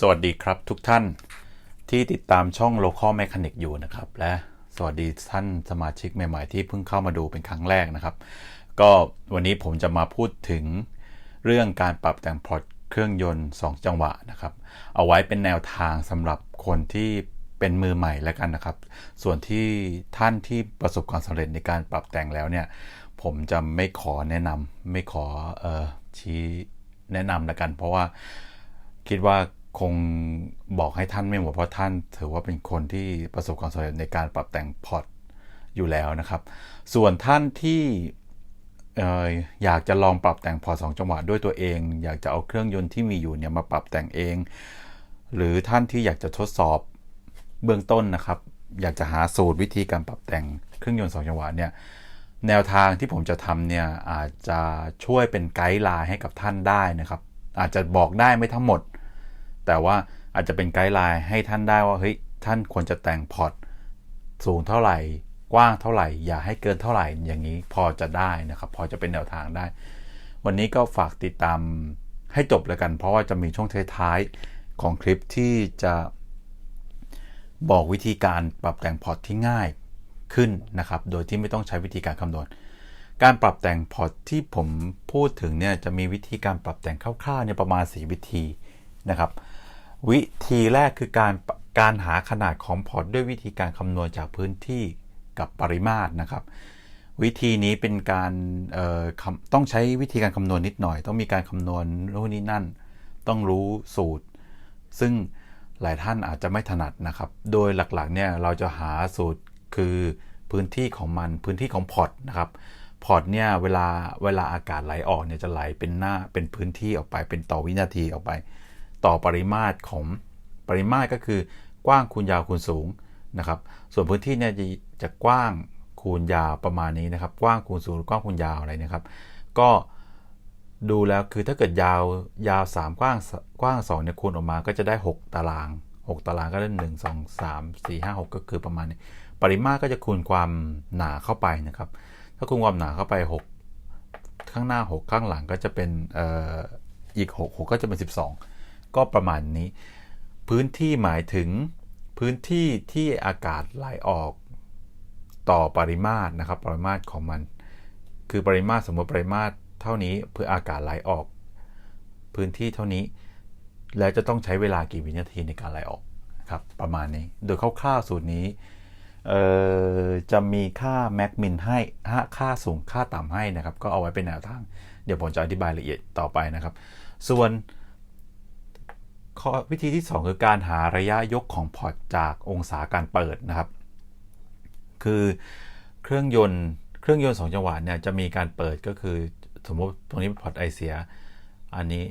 สวัสดีครับทุกท่านที่ติดตามช่อง Local Mechanic อยู่นะครับ และสวัสดีท่านสมาชิกใหม่ ๆ ที่เพิ่งเข้ามาดูเป็นครั้งแรกนะครับ ก็วันนี้ผมจะมาพูดถึงเรื่องการปรับแต่งพอร์ตเครื่องยนต์ 2 จังหวะนะครับ เอาไว้เป็นแนวทางสำหรับคนที่เป็นมือใหม่แล้วกันนะครับ ส่วนที่ท่านที่ประสบความสำเร็จในการปรับแต่งแล้วเนี่ย ผมจะไม่ขอแนะนำไม่ขอออชี้แนะนำแล้วกัน เพราะว่าคิดว่า คงบอกให้ท่านไม่หมดเพราะท่าน ถือว่าเป็นคนที่ประสบความสำเร็จในการปรับแต่งพอร์ตอยู่แล้วนะครับ ส่วนท่านที่อยากจะลองปรับแต่งพอร์ตสองจังหวะด้วยตัวเอง อยากจะเอาเครื่องยนต์ที่มีอยู่เนี่ยมาปรับแต่งเอง หรือท่านที่อยากจะทดสอบเบื้องต้นนะครับ อยากจะหาสูตรวิธีการปรับแต่งเครื่องยนต์สองจังหวะเนี่ยแนวทางที่ผมจะทำเนี่ยอาจจะช่วยเป็นไกด์ไลน์ให้กับท่านได้นะครับ อาจจะบอกได้ไม่ทั้งหมด แต่ว่าอาจจะเป็นไกด์ไลน์ให้ท่านได้ว่าเฮ้ยท่านควรจะแต่งพอร์ตสูงเท่าไหร่ กว้างเท่าไหร่ อย่าให้เกินเท่าไหร่ อย่างนี้พอจะได้นะครับ พอจะเป็นแนวทางได้ วันนี้ก็ฝากติดตามให้จบเลยกัน เพราะว่าจะมีช่วงท้ายๆของคลิปที่จะบอกวิธีการปรับแต่งพอร์ตที่ง่ายขึ้นนะครับ โดยที่ไม่ต้องใช้วิธีการคำนวณ การปรับแต่งพอร์ตที่ผมพูดถึงเนี่ยจะมีวิธีการปรับแต่งคร่าวๆเนี่ยประมาณ 4 วิธีนะครับ วิธีแรกคือการการหาขนาดของพอร์ตด้วยวิธีการคำนวณจากพื้นที่กับปริมาตรนะครับ วิธีนี้เป็นการต้องใช้วิธีการคำนวณนิดหน่อย ต้องมีการคำนวณนู่นนี่นั่น ต้องรู้สูตร ซึ่งหลายท่านอาจจะไม่ถนัดนะครับ โดยหลักๆเนี่ยเราจะหาสูตรคือพื้นที่ของมันพื้นที่ของพอร์ตนะครับพอร์ตเนี่ยเวลาเวลาอากาศไหลออกเนี่ยจะไหลเป็นหน้าเป็นพื้นที่ออกไปเป็นต่อวินาทีออกไป ต่อปริมาตรของปริมาตรก็คือกว้างคูณยาวคูณสูงนะครับ ส่วนพื้นที่เนี่ยจะจะกว้างคูณยาวประมาณนี้นะครับ กว้างคูณสูงกว้างคูณยาวอะไรนะครับ ก็ดูแล้วคือถ้าเกิดยาวยาว 3 กว้างกว้าง2เนี่ยคูณออกมาก็จะได้ 6 ตาราง 6 ตารางก็ได้ 1 2 3 4 5 6 ก็คือประมาณนี้ ปริมาตรก็จะคูณความหนาเข้าไปนะครับ ถ้าคูณความหนาเข้าไป 6 ข้างหน้า 6 ข้างหลังก็จะเป็นอออีก 6 6 ก็จะเป็น 12 ก็ประมาณนี้ พื้นที่หมายถึงพื้นที่ที่อากาศไหลออกต่อปริมาตรนะครับ ปริมาตรของมัน คือปริมาตรสมมติปริมาตรเท่านี้เพื่ออากาศไหลออก พื้นที่เท่านี้ แล้วจะต้องใช้เวลากี่วินาทีในการไหลออกครับประมาณนี้โดยคร่าวๆสูตรนี้จะมีค่าแม็กมินให้ค่าสูงค่าต่ำให้นะครับ ก็เอาไว้เป็นแนวทาง เดี๋ยวผมจะอธิบายละเอียดต่อไปนะครับ ส่วน ข้อวิธีที่ 2 คือการหาระยะยกของพอร์ตจากองศาการเปิดนะครับ คือเครื่องยนต์เครื่องยนต์ 2 จังหวะเนี่ยจะมีการเปิดก็คือสมมติตรงนี้เป็นพอร์ตไอเสีย อันนี้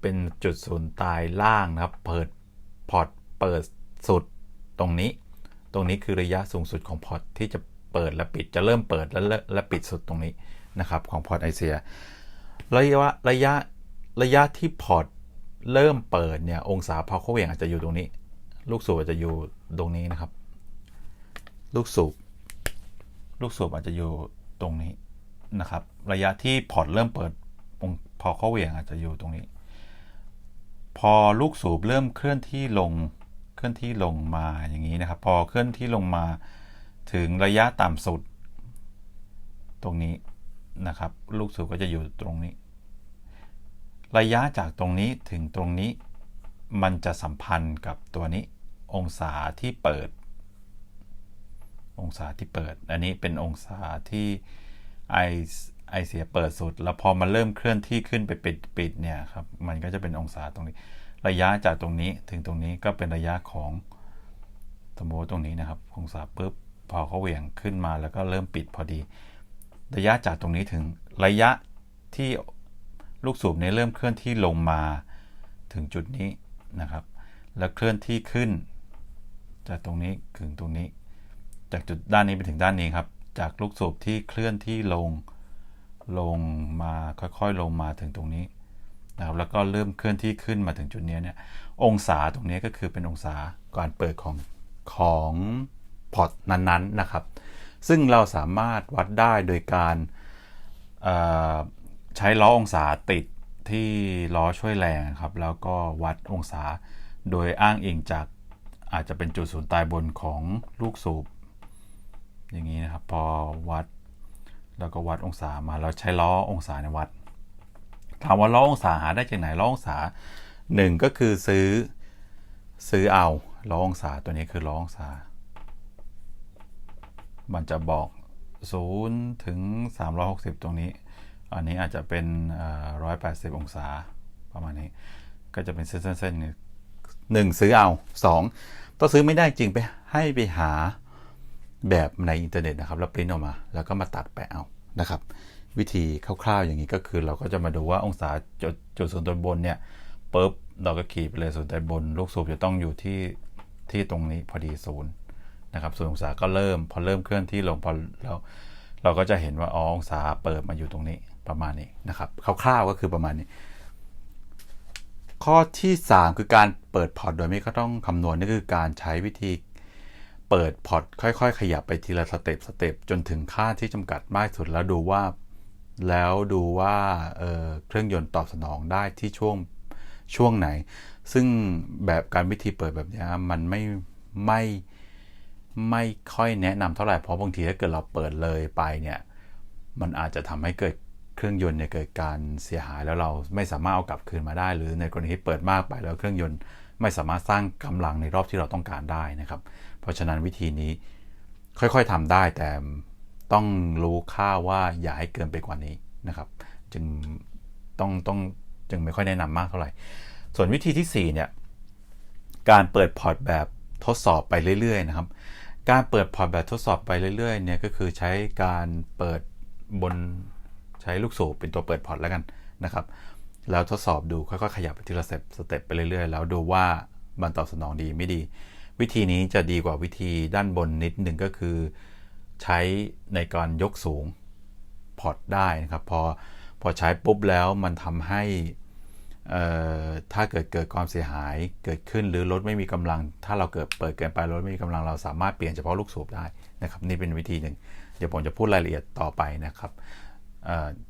เป็นจุดศูนย์ตายล่างนะครับ เปิดพอร์ตเปิดสุดตรงนี้ ตรงนี้คือระยะสูงสุดของพอร์ตที่จะเปิดและปิดจะเริ่มเปิดและและปิดสุดตรงนี้นะครับของพอร์ตไอเสียระยะระยะระยะที่พอร์ต เริ่มเปิดเนี่ยองศาพอเข้าเวี่ยงอาจจะอยู่ตรงนี้ ลูกสูบอาจจะอยู่ตรงนี้นะครับ ลูกสูบลูกสูบอาจจะอยู่ตรงนี้นะครับ ระยะที่พอร์ตเริ่มเปิดพอเข้าเวี่ยงอาจจะอยู่ตรงนี้ พอลูกสูบเริ่มเคลื่อนที่ลงเคลื่อนที่ลงมาอย่างนี้นะครับ พอเคลื่อนที่ลงมาถึงระยะต่ำสุด ตรงนี้นะครับ ลูกสูบก็จะอยู่ตรงนี้ ระยะจากตรงนี้ถึงตรงนี้ มันจะสัมพันธ์กับตัวนี้ องศาที่เปิด องศาที่เปิด อันนี้เป็นองศาที่ไอไอเสียเปิดสุด แล้วพอมันเริ่มเคลื่อนที่ขึ้นไปปิดปิดเนี่ยครับมันก็จะเป็นองศาตรงนี้ ระยะจากตรงนี้ถึงตรงนี้ก็เป็นระยะของสมมติตรงนี้นะครับ องศาปุ๊บพอเขาเหวี่ยงขึ้นมาแล้วก็เริ่มปิดพอดี ระยะจากตรงนี้ถึงระยะที่ ลูกสูบนี้เริ่มเคลื่อนที่ลงมาถึงจุดนี้นะครับ แล้วเคลื่อนที่ขึ้น จากตรงนี้ถึงตรงนี้ จากจุดด้านนี้ไปถึงด้านนี้ครับ จากลูกสูบที่เคลื่อนที่ลงลงมาค่อยๆลงมาถึงตรงนี้นะครับแล้วก็เริ่มเคลื่อนที่ขึ้นมาถึงจุดนี้เนี่ยองศาตรงนี้ก็คือเป็นองศาการเปิดของของพอร์ตนั้นๆนะครับ ซึ่งเราสามารถวัดได้โดยการ ใช้ล้อองศาติดที่ล้อช่วยแรงครับ แล้วก็วัดองศาโดยอ้างอิงจากอาจจะเป็นจุดศูนย์ตายบนของลูกสูบ อย่างนี้นะครับ พอวัด แล้วก็วัดองศามาแล้วใช้ล้อองศาในวัด ถามว่าล้อองศาหาได้จากไหนล้อองศาหนึ่งก็คือซื้อซื้อเอาล้อองศาตัวนี้คือล้อองศา มันจะบอก 0 ถึง 360 ตรงนี้ อันนี้อาจจะเป็นร้อยแปดสิบองศาประมาณนี้ ก็จะเป็นเส้นๆๆเนี่ยหนึ่งซื้อเอาสองต้องซื้อไม่ได้จริงไปให้ไปหาแบบในอินเทอร์เน็ตนะครับ แล้วปริ้นออกมา แล้วก็มาตัดแปะเอานะครับ วิธีคร่าวๆอย่างนี้ก็คือเราก็จะมาดูว่าองศาจุดจุดศูนย์ตนบนเนี่ยปุ๊บเราก็ขีดไปเลยศูนย์ตนบน ลูกสูบจะต้องอยู่ที่ที่ตรงนี้พอดีศูนย์นะครับส่วนองศาก็เริ่ม พอเริ่มเคลื่อนที่ลงพอเราเราก็จะเห็นว่าอ๋อองศาเปิดมาอยู่ตรงนี้ ประมาณนี้นะครับคร่าวๆก็คือประมาณนี้ ข้อที่ 3 คือการเปิดพอร์ตโดยไม่ก็ต้องคำนวณนี่คือการใช้วิธีเปิดพอร์ตค่อยๆ ขยับไปทีละสเต็ปสเต็ปจนถึงค่าที่จำกัดมากสุดแล้วดูว่า แล้วดูว่าเเครื่องยนต์ตอบสนองได้ที่ช่วงช่วงไหน ซึ่งแบบการวิธีเปิดแบบนี้มันไม่ไม่ไม่ค่อยแนะนำเท่าไหร่เพราะบางทีถ้าเกิดเราเปิดเลยไปเนี่ยมันอาจจะทำให้เกิด เครื่องยนต์เนี่ยเกิดการเสียหายแล้วเราไม่สามารถเอากลับคืนมาได้ หรือในกรณีที่เปิดมากไปแล้วเครื่องยนต์ไม่สามารถสร้างกำลังในรอบที่เราต้องการได้นะครับ เพราะฉะนั้นวิธีนี้ค่อยๆทำได้แต่ต้องรู้ค่าว่าอย่าให้เกินไปกว่านี้นะครับ จึงต้องต้องจึงไม่ค่อยแนะนำมากเท่าไหร่ ส่วนวิธีที่4เนี่ยการเปิดพอร์ตแบบทดสอบไปเรื่อยๆนะครับ การเปิดพอร์ตแบบทดสอบไปเรื่อยๆเนี่ยก็คือใช้การเปิดบน ใช้ลูกสูบเป็นตัวเปิดพอร์ตแล้วกันนะครับแล้วทดสอบดูค่อยๆขยับไปทีละสเต็ปสเต็ปไปเรื่อยๆ แล้วดูว่ามันตอบสนองดีไม่ดี วิธีนี้จะดีกว่าวิธีด้านบนนิดหนึ่งก็คือ ใช้ในการยกสูงพอร์ตได้นะครับพอพอใช้ปุ๊บแล้วมันทำให้ถ้าเกิดเกิดความเสียหายเกิดขึ้นหรือรถไม่มีกำลัง ถ้าเราเกิดเปิดเกินไปรถไม่มีกำลังเราสามารถเปลี่ยนเฉพาะลูกสูบได้นะครับนี่เป็นวิธีหนึ่งเดี๋ยวผมจะพูดรายละเอียดต่อไปนะครับ uh,